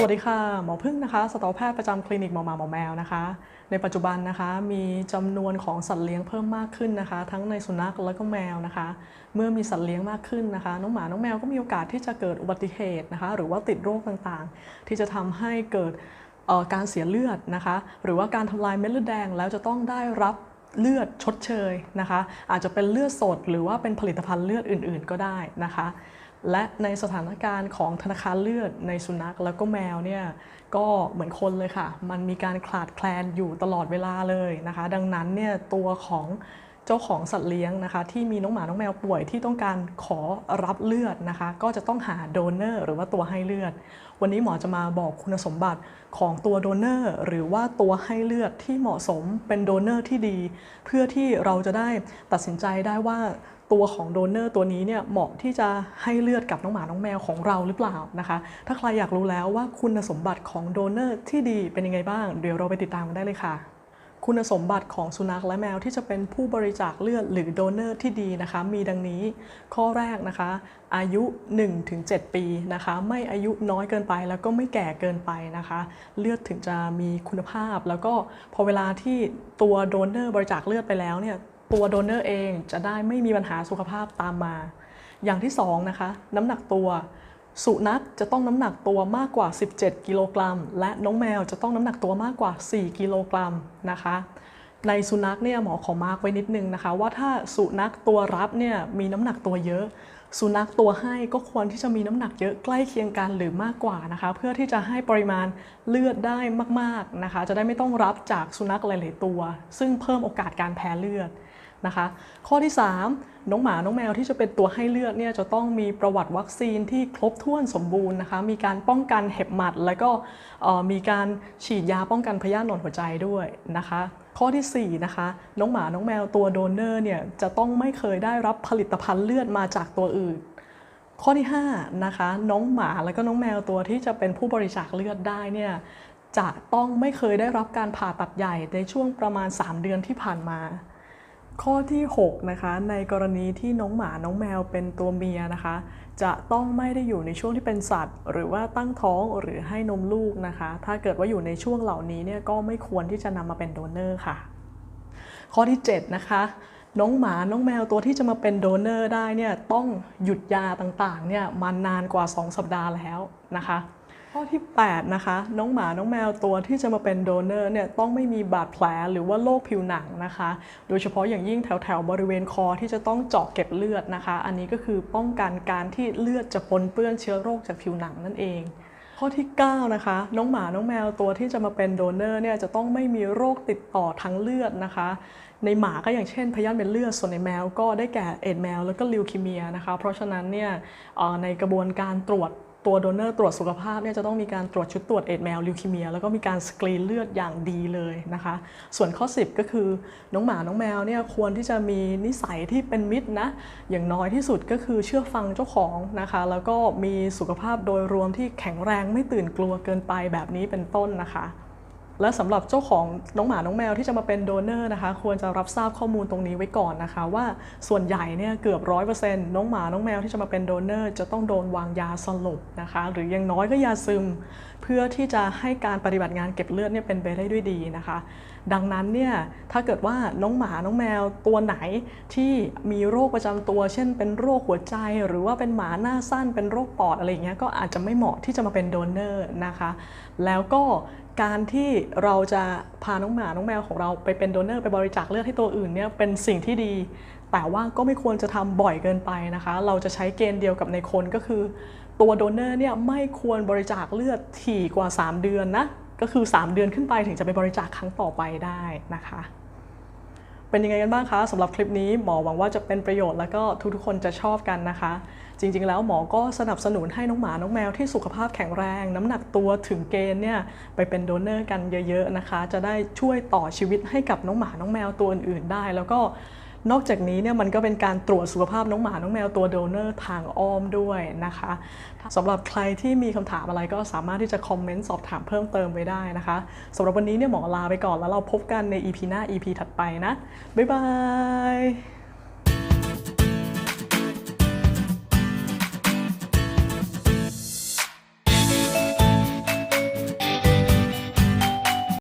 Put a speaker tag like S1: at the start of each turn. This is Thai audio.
S1: สวัสดีค่ะ หมอพึ่งนะคะสัตวแพทย์ประจำคลินิกหมอหมาหมอแมวนะคะ ในปัจจุบันนะคะมีจำนวนของสัตว์เลี้ยงเพิ่มมากขึ้นนะคะ ทั้งในสุนัขและก็แมวนะคะ เมื่อมีสัตว์เลี้ยงมากขึ้นนะคะ น้องหมาน้องแมวก็มีโอกาสที่จะเกิดอุบัติเหตุนะคะ หรือว่าติดโรคต่างๆ ที่จะทำให้เกิดการเสียเลือดนะคะ หรือว่าการทำลายเม็ดเลือดแดงแล้วจะต้องได้รับเลือดชดเชยนะคะ อาจจะเป็นเลือดสด หรือว่าเป็นผลิตภัณฑ์เลือดอื่น ๆ ก็ได้นะคะ และในสถานการณ์ของธนาคารเลือดในสุนัขแล้วก็แมวเนี่ยก็เหมือนคนเลยค่ะ มันมีการขาดแคลนอยู่ตลอดเวลาเลยนะคะ ดังนั้นเนี่ยตัวของ เจ้าของสัตว์เลี้ยงนะคะ ที่มีน้องหมาน้องแมวป่วยที่ต้องการขอรับเลือดนะคะ ก็จะต้องหาโดเนอร์หรือว่าตัวให้เลือด วันนี้หมอจะมาบอกคุณสมบัติของตัวโดเนอร์หรือว่าตัวให้เลือดที่เหมาะสมเป็นโดเนอร์ที่ดี เพื่อที่เราจะได้ตัดสินใจได้ว่าตัวของโดเนอร์ตัวนี้เนี่ยเหมาะที่จะให้เลือดกับน้องหมาน้องแมวของเราหรือเปล่านะคะ ถ้าใครอยากรู้แล้วว่าคุณสมบัติของโดเนอร์ที่ดีเป็นยังไงบ้าง เดี๋ยวเราไปติดตามกันได้เลยค่ะ คุณสมบัติของสุนัขและแมวที่จะเป็นผู้บริจาคเลือดหรือโดเนอร์ที่ดีนะคะ มีดังนี้ข้อแรกนะคะ อายุ 1-7 ปีนะคะ ไม่อายุน้อยเกินไปแล้วก็ไม่แก่เกินไปนะคะ เลือดถึงจะมีคุณภาพ แล้วก็พอเวลาที่ตัวโดเนอร์บริจาคเลือดไปแล้วเนี่ยตัวโดเนอร์เองจะได้ไม่มีปัญหาสุขภาพตามมา อย่างที่สองนะคะน้ำหนักตัว สุนัขจะต้องน้ำหนักตัวมากกว่า 17 กิโลกรัม และน้องแมวจะต้องน้ำหนักตัวมากกว่า 4 กิโลกรัมนะคะ ในสุนัขเนี่ยหมอขอมาร์กไว้นิดนึงนะคะ ว่าถ้าสุนัขตัวรับเนี่ยมีน้ำหนักตัวเยอะ สุนัขตัวให้ก็ควรที่จะมีน้ำหนักเยอะใกล้เคียงกันหรือมากกว่านะคะ เพื่อที่จะให้ปริมาณเลือดได้มากๆนะคะ จะได้ไม่ต้องรับจากสุนัขหลาย ๆ ตัว ซึ่งเพิ่มโอกาสการแพ้เลือดนะคะ ข้อที่ 3 น้องหมา น้องแมวที่จะเป็นตัวให้เลือดเนี่ยจะต้องมีประวัติวัคซีนที่ครบถ้วนสมบูรณ์นะคะ มีการป้องกันเห็บหมัด แล้วก็มีการฉีดยาป้องกันพยาธิหนอนหัวใจด้วยนะคะ ข้อทีสี่4นะคะน้องหมา น้องแมวตัวโดเนอร์เนี่ยจะต้องไม่เคยได้รับผลิตภัณฑ์เลือดมาจากตัวอื่น ข้อที่5นะคะน้องหมาแล้วก็น้องแมวตัวที่จะเป็นผู้บริจาคเลือดได้เนี่ยจะต้องไม่เคยได้รับการผ่าตัดใหญ่ในช่วงประมาณ 3 เดือนที่ผ่านมา ข้อที่ 6 นะคะ ในกรณีที่น้องหมาน้องแมวเป็นตัวเมียนะคะ จะต้องไม่ได้อยู่ในช่วงที่เป็นสัตว์ หรือว่าตั้งท้องหรือให้นมลูกนะคะ ถ้าเกิดว่าอยู่ในช่วงเหล่านี้เนี่ยก็ไม่ควรที่จะนำมาเป็นโดเนอร์ค่ะ ข้อที่ 7 นะคะน้องหมาน้องแมวตัวที่จะมาเป็นโดเนอร์ได้เนี่ยต้องหยุดยาต่างๆเนี่ยมานานกว่า 2 สัปดาห์แล้วนะคะ ข้อที่ 8 นะคะ น้องหมาน้องแมวตัวที่จะมาเป็นโดเนอร์เนี่ยต้องไม่มีบาดแผลหรือว่าโรคผิวหนังนะคะ โดยเฉพาะอย่างยิ่งแถวแถวบริเวณคอที่จะต้องเจาะเก็บเลือดนะคะ อันนี้ก็คือป้องกันการที่เลือดจะปนเปื้อนเชื้อโรคจากผิวหนังนั่นเองข้อที่ 9 นะคะ น้องหมา น้องแมวตัวที่จะมาเป็นโดเนอร์เนี่ยจะต้องไม่มีโรคติดต่อทางเลือดนะคะ ในหมาก็อย่างเช่นพยาธิเป็นเลือด ส่วนในแมวก็ได้แก่เอดแมว แล้วก็ลิวคีเมียนะคะ เพราะฉะนั้นเนี่ยในกระบวนการตรวจ ตัวโดเนอร์ตรวจสุขภาพเนี่ยจะต้องมีการตรวจชุดตรวจเอดส์แมวลิวคีเมีย แล้วก็มีการสกรีนเลือดอย่างดีเลยนะคะ ส่วนข้อ 10 ก็คือน้องหมาน้องแมวเนี่ยควรที่จะมีนิสัยที่เป็นมิตรนะ อย่างน้อยที่สุดก็คือเชื่อฟังเจ้าของนะคะ แล้วก็มีสุขภาพโดยรวมที่แข็งแรงไม่ตื่นกลัวเกินไปแบบนี้เป็นต้นนะคะ และสำหรับเจ้าของน้องหมาน้องแมวที่จะมาเป็นโดเนอร์นะคะควรจะรับทราบข้อมูลตรงนี้ไว้ก่อนนะคะ ว่าส่วนใหญ่เนี่ยเกือบร้อยเปอร์เซ็นต์น้องหมาน้องแมวที่จะมาเป็นโดเนอร์จะต้องโดนวางยาสลบนะคะหรือยังน้อยก็ยาซึม เพื่อที่จะให้การปฏิบัติงานเก็บเลือดเนี่ยเป็นไปได้ด้วยดีนะคะ ดังนั้นเนี่ยถ้าเกิดว่าน้องหมาน้องแมวตัวไหนที่มีโรคประจำตัว เช่น เป็นโรคหัวใจ หรือว่าเป็นหมาหน้าสั้นเป็นโรคปอดอะไรอย่างเงี้ยก็อาจจะไม่เหมาะที่จะมาเป็นโดเนอร์นะคะ แล้วก็ การที่เราจะพาน้องหมาน้องแมวของเราไปเป็นโดเนอร์ไปบริจาคเลือดให้ตัวอื่นเนี่ยเป็นสิ่งที่ดี แต่ว่าก็ไม่ควรจะทำบ่อยเกินไปนะคะ เราจะใช้เกณฑ์เดียวกับในคนก็คือ ตัวโดเนอร์เนี่ยไม่ควรบริจาคเลือดถี่กว่า 3 เดือนนะก็คือ 3 เดือนขึ้นไปถึงจะไปบริจาคครั้งต่อไปได้นะคะ เป็นยังไงกันบ้างคะสำหรับคลิปนี้หมอหวังว่าจะเป็นประโยชน์แล้วก็ทุกๆคนจะชอบกันนะคะ จริงๆแล้วหมอก็สนับสนุนให้น้องหมาน้องแมวที่สุขภาพแข็งแรง น้ำหนักตัวถึงเกณฑ์เนี่ยไปเป็นโดเนอร์กันเยอะๆนะคะ จะได้ช่วยต่อชีวิตให้กับน้องหมาน้องแมวตัวอื่นๆได้ แล้วก็ นอกจากนี้เนี่ยมันก็เป็นการตรวจสุขภาพน้องหมาน้องแมวตัวโดเนอร์ทางอ้อมด้วยนะคะสำหรับใครที่มีคำถามอะไรก็สามารถที่จะคอมเมนต์สอบถามเพิ่มเติมไว้ได้นะคะสำหรับวันนี้เนี่ยหมอลาไปก่อนแล้วเราพบกันใน EP หน้า EP ถัดไปนะ บ๊ายบาย